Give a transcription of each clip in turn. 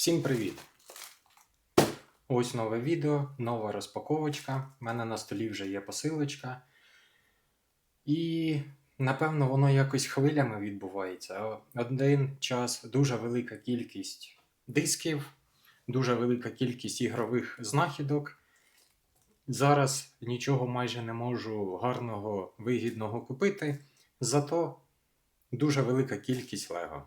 Всім привіт! Ось нове відео, нова розпаковочка. У мене на столі вже є посилочка. І напевно воно якось хвилями відбувається. Один час дуже велика кількість дисків, дуже велика кількість ігрових знахідок. Зараз нічого майже не можу гарного, вигідного купити, зато дуже велика кількість Лего.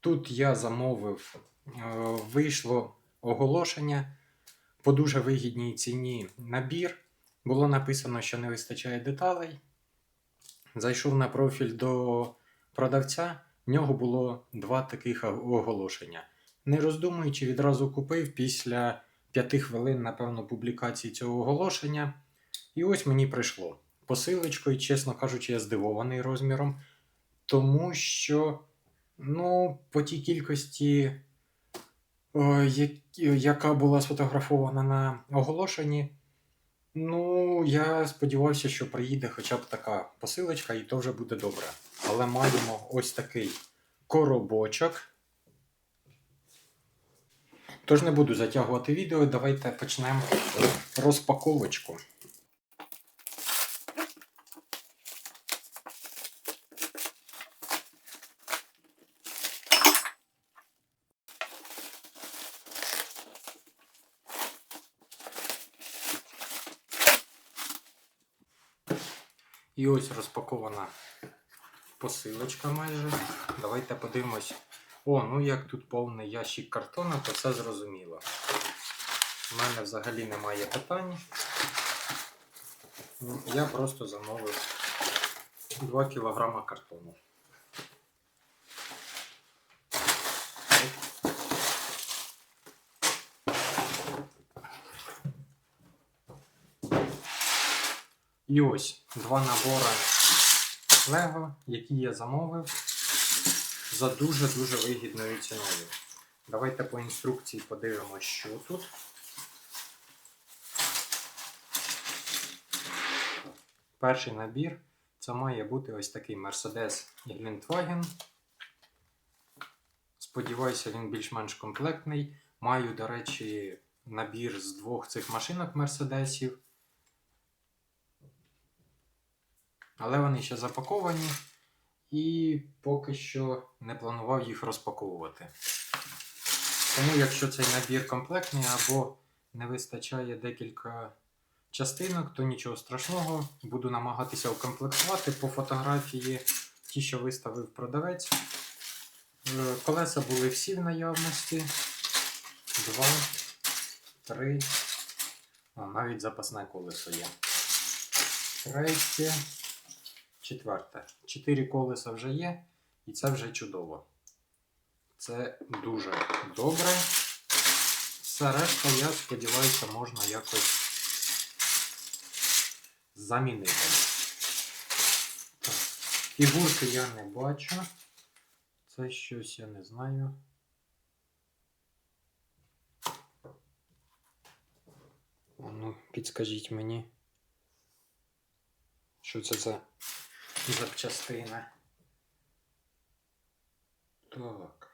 Тут я замовив, е, вийшло оголошення по дуже вигідній ціні набір. Було написано, що не вистачає деталей. Зайшов на профіль до продавця, в нього було два таких оголошення. Не роздумуючи, відразу купив після 5 хвилин, напевно, публікації цього оголошення. І ось мені прийшло посилочкою, чесно кажучи, я здивований розміром, тому що. Ну, по тій кількості, як- яка була сфотографована на оголошенні, ну, я сподівався, що приїде хоча б така посилочка, і то вже буде добре. Але маємо ось такий коробочок. Тож не буду затягувати відео, давайте почнемо розпаковочку. І ось розпакована посилочка майже. Давайте подивимось. О, ну як тут повний ящик картона, то все зрозуміло. У мене взагалі немає питань. Я просто замовив 2 кг картону. І ось два набори Лего, які я замовив за дуже-дуже вигідною ціною. Давайте по інструкції подивимося, що тут. Перший набір це має бути ось такий Mercedes Glintwagen. Сподіваюся, він більш-менш комплектний. Маю, до речі, набір з двох цих машинок Мерседесів. Але вони ще запаковані, і поки що не планував їх розпаковувати. Тому, якщо цей набір комплектний або не вистачає декілька частинок, то нічого страшного. Буду намагатися укомплектувати по фотографії ті, що виставив продавець. Е, Колеса були всі в наявності. Два, три. О, навіть запасне колесо є. Третє. Четверте. Чотири колеса вже є, і це вже чудово. Це дуже добре. Все решта, я сподіваюся, можна якось замінити. Фігурки я не бачу. Це щось я не знаю. Ну, підскажіть мені. Що це за запчастина? Так.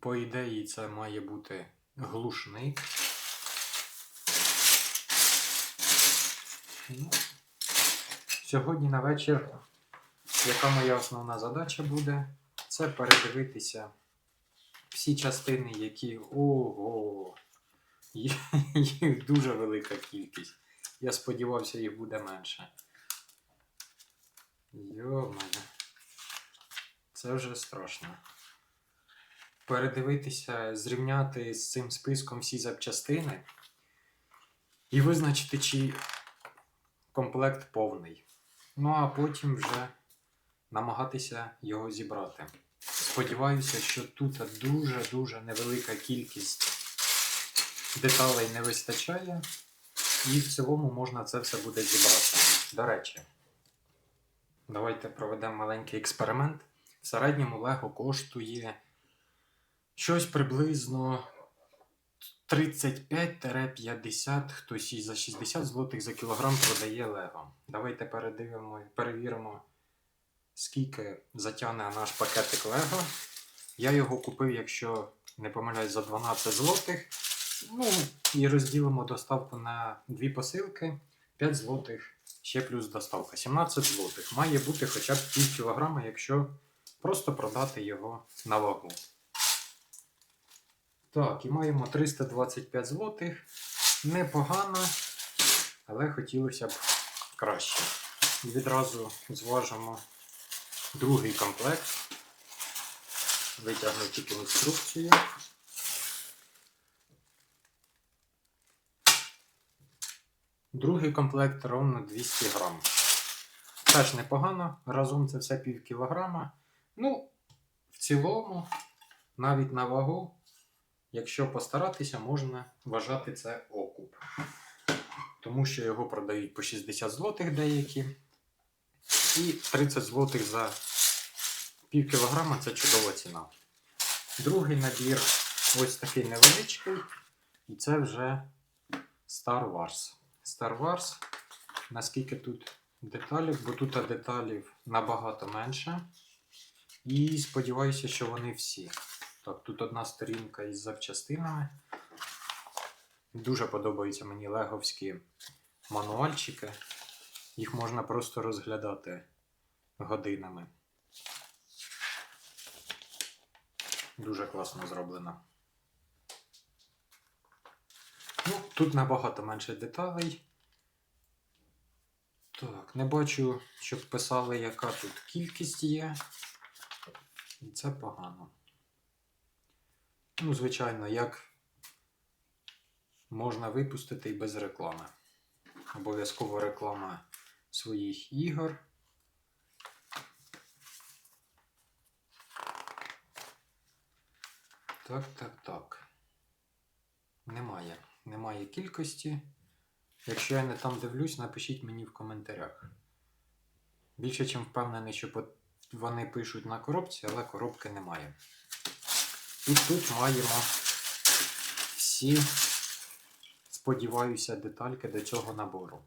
По ідеї, це має бути глушник. Ну, Сьогодні на вечір, яка моя основна задача буде, це передивитися всі частини, які. Ого! Їх дуже велика кількість. Я сподівався, їх буде менше. Йо-мене. Це вже страшно. Передивитися, зрівняти з цим списком всі запчастини і визначити, чи комплект повний. Ну а потім вже намагатися його зібрати. Сподіваюся, що тут дуже-дуже невелика кількість деталей не вистачає, і в цілому можна це все буде зібрати. До речі, давайте проведемо маленький експеримент. В середньому Лего коштує щось приблизно 35-50, хтось і за 60 злотих за кілограм продає Лего. Давайте передивимо, перевіримо, скільки затягне наш пакетик Лего. Я його купив, якщо не помиляюсь, за 12 злотих. Ну, і розділимо доставку на дві посилки. 5 злотих, ще плюс доставка. 17 злотих. Має бути хоча б пів кілограма, якщо просто продати його на вагу. Так, і маємо 325 злотих. Непогано, але хотілося б краще. І відразу зважимо другий комплект. Витягну тільки інструкцію. Другий комплект ровно 200 грам. Теж непогано, разом це все пів кілограма. Ну, в цілому, навіть на вагу, якщо постаратися, можна вважати це окуп. Тому що його продають по 60 злотих деякі. І 30 злотих за пів кілограма це чудова ціна. Другий набір ось такий невеличкий. І це вже Star Wars. Star Wars, наскільки тут деталів, бо тут деталів набагато менше. І сподіваюся, що вони всі. Так, тут одна сторінка із запчастинами. Дуже подобаються мені леговські мануальчики. Їх можна просто розглядати годинами. Дуже класно зроблено. Ну, тут набагато менше деталей. Так, не бачу, щоб писали, яка тут кількість є. І це погано. Ну, звичайно, як можна випустити і без реклами. Обов'язково реклама своїх ігор. Так, так, так. Немає. Немає кількості. Якщо я не там дивлюсь, напишіть мені в коментарях. Більше чим впевнений, що вони пишуть на коробці, але коробки немає. І тут маємо всі, сподіваюся, детальки до цього набору.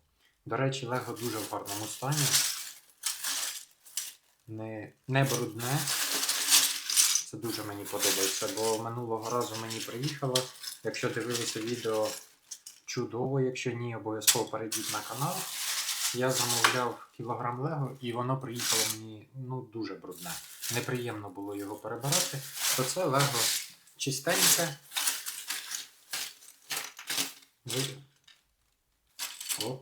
До речі, Лего дуже в гарному стані. Не, не брудне. Це дуже мені подобається, бо минулого разу мені приїхало. Якщо дивилися відео чудово, якщо ні, обов'язково перейдіть на канал. Я замовляв кілограм Лего і воно приїхало мені ну, дуже брудне. Неприємно було його перебирати. То це Лего чистеньке. О,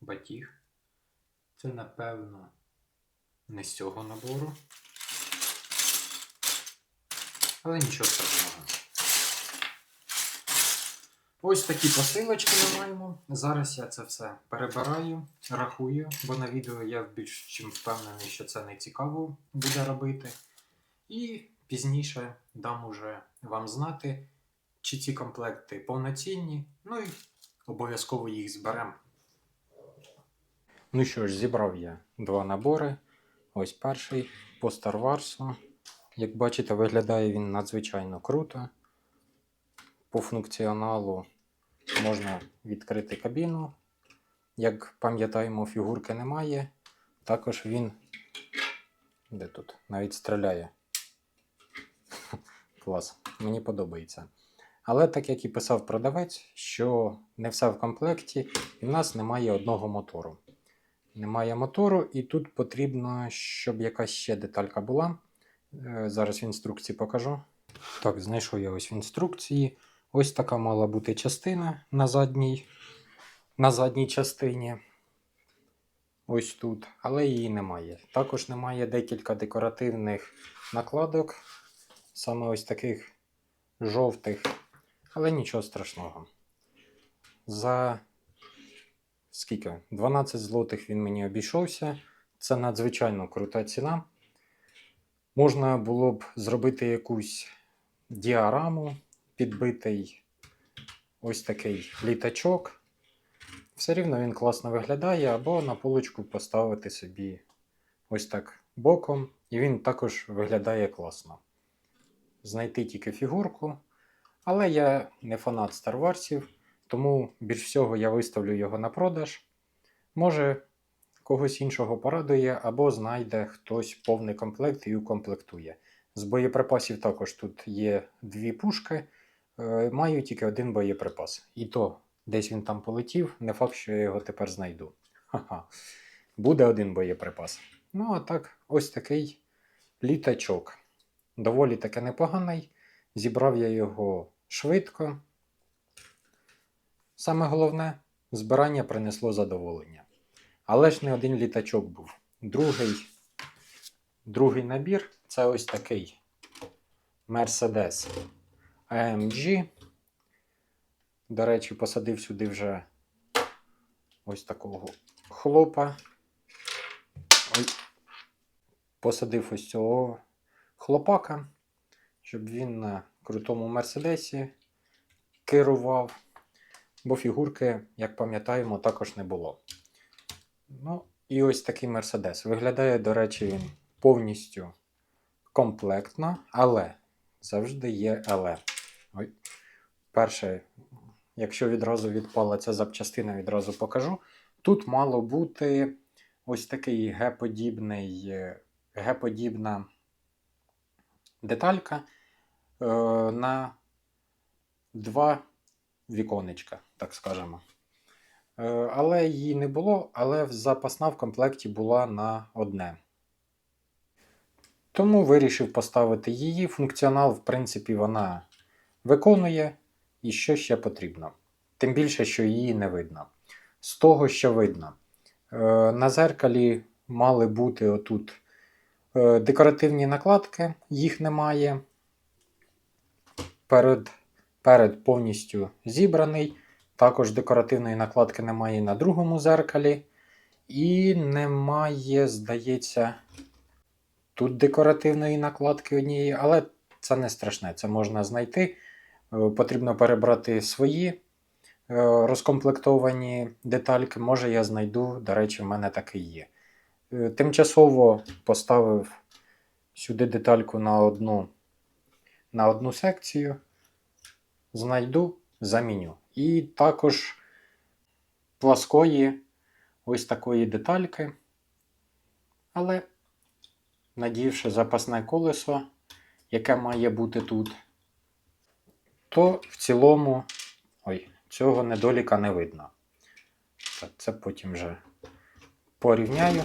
батіг. Це, напевно, не з цього набору. Але нічого страшного. Ось такі посилочки ми маємо. Зараз я це все перебираю, рахую, бо на відео я більш чим впевнений, що це не цікаво буде робити. І пізніше дам уже вам знати, чи ці комплекти повноцінні, ну і обов'язково їх зберемо. Ну що ж, зібрав я два набори. Ось перший по Star Wars. Як бачите, виглядає він надзвичайно круто. По функціоналу можна відкрити кабіну. Як пам'ятаємо, фігурки немає. Також він. Де тут? Навіть стріляє. Клас, мені подобається. Але так як і писав продавець, що не все в комплекті, і в нас немає одного мотору. Немає мотору, і тут потрібно, щоб якась ще деталька була. Е, Зараз в інструкції покажу. Так, знайшов я ось в інструкції. Ось така мала бути частина на задній, на задній частині. Ось тут, але її немає. Також немає декілька декоративних накладок, саме ось таких жовтих, але нічого страшного. За скільки? 12 злотих він мені обійшовся. Це надзвичайно крута ціна. Можна було б зробити якусь діараму, підбитий ось такий літачок. Все рівно він класно виглядає, або на полочку поставити собі ось так боком, і він також виглядає класно. Знайти тільки фігурку. Але я не фанат Star Wars, тому більш всього я виставлю його на продаж. Може, когось іншого порадує, або знайде хтось повний комплект і укомплектує. З боєприпасів також тут є дві пушки. Е, Маю тільки один боєприпас. І то десь він там полетів, не факт, що я його тепер знайду. Ха-ха. Буде один боєприпас. Ну, а так, ось такий літачок. Доволі таки непоганий. Зібрав я його швидко. Саме головне, збирання принесло задоволення. Але ж не один літачок був. Другий, другий набір це ось такий Mercedes AMG. До речі, посадив сюди вже ось такого хлопа. Ой. Посадив ось цього хлопака, щоб він на крутому мерседесі керував. Бо фігурки, як пам'ятаємо, також не було. Ну, і ось такий Мерседес. Виглядає, до речі, він повністю комплектно, але завжди є але. Ой. Перше, якщо відразу відпала ця запчастина, відразу покажу. Тут мало бути ось такий Г-подібний, е, Г-подібна деталька е, на два віконечка, так скажемо. Е, Але її не було, але запасна в комплекті була на одне. Тому вирішив поставити її. Функціонал, в принципі, вона виконує. І що ще потрібно. Тим більше, що її не видно. З того, що видно, е, на зеркалі мали бути отут е, декоративні накладки, їх немає. Перед, перед повністю зібраний. Також декоративної накладки немає на другому зеркалі. І немає, здається, тут декоративної накладки однієї, але це не страшне, це можна знайти. Е, Потрібно перебрати свої е, розкомплектовані детальки. Може, я знайду, до речі, в мене таке є. Е, Тимчасово поставив сюди детальку на одну, на одну секцію. Знайду, заміню. І також пласкої ось такої детальки. Але, надівши запасне колесо, яке має бути тут, то в цілому ой, цього недоліка не видно. Так, це потім вже порівняю.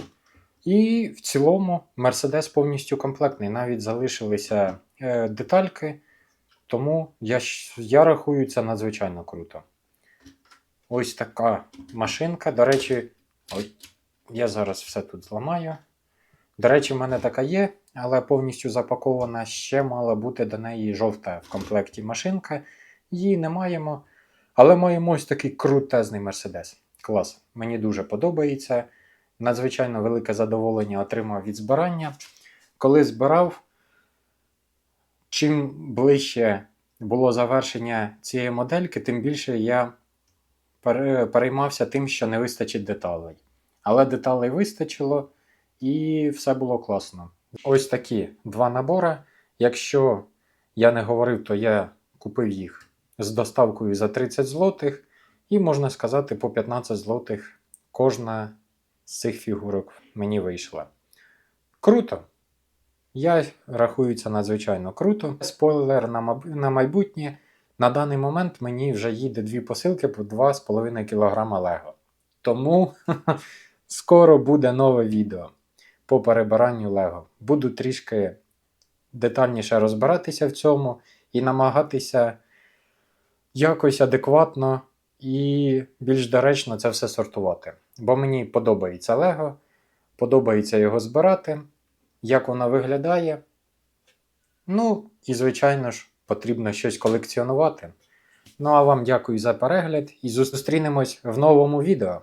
І в цілому Mercedes повністю комплектний. Навіть залишилися е, детальки, тому я, я рахую це надзвичайно круто. Ось така машинка. До речі, ой, я зараз все тут зламаю. До речі, в мене така є, але повністю запакована. Ще мала бути до неї жовта в комплекті машинка. Її не маємо. Але маємо ось такий крутезний Мерседес. Клас. Мені дуже подобається. Надзвичайно велике задоволення отримав від збирання. Коли збирав, чим ближче було завершення цієї модельки, тим більше я переймався тим, що не вистачить деталей. Але деталей вистачило, і все було класно. Ось такі два набори. Якщо я не говорив, то я купив їх з доставкою за 30 злотих, і можна сказати, по 15 злотих кожна з цих фігурок мені вийшла. Круто! Я рахую це надзвичайно круто. Спойлер на, майбутнє. На даний момент мені вже їде дві посилки по 2,5 кг Лего. Тому скоро буде нове відео по перебиранню Лего. Буду трішки детальніше розбиратися в цьому і намагатися якось адекватно і більш доречно це все сортувати. Бо мені подобається Лего, подобається його збирати, як воно виглядає. Ну, і, звичайно ж, потрібно щось колекціонувати. Ну а вам дякую за перегляд і зустрінемось в новому відео.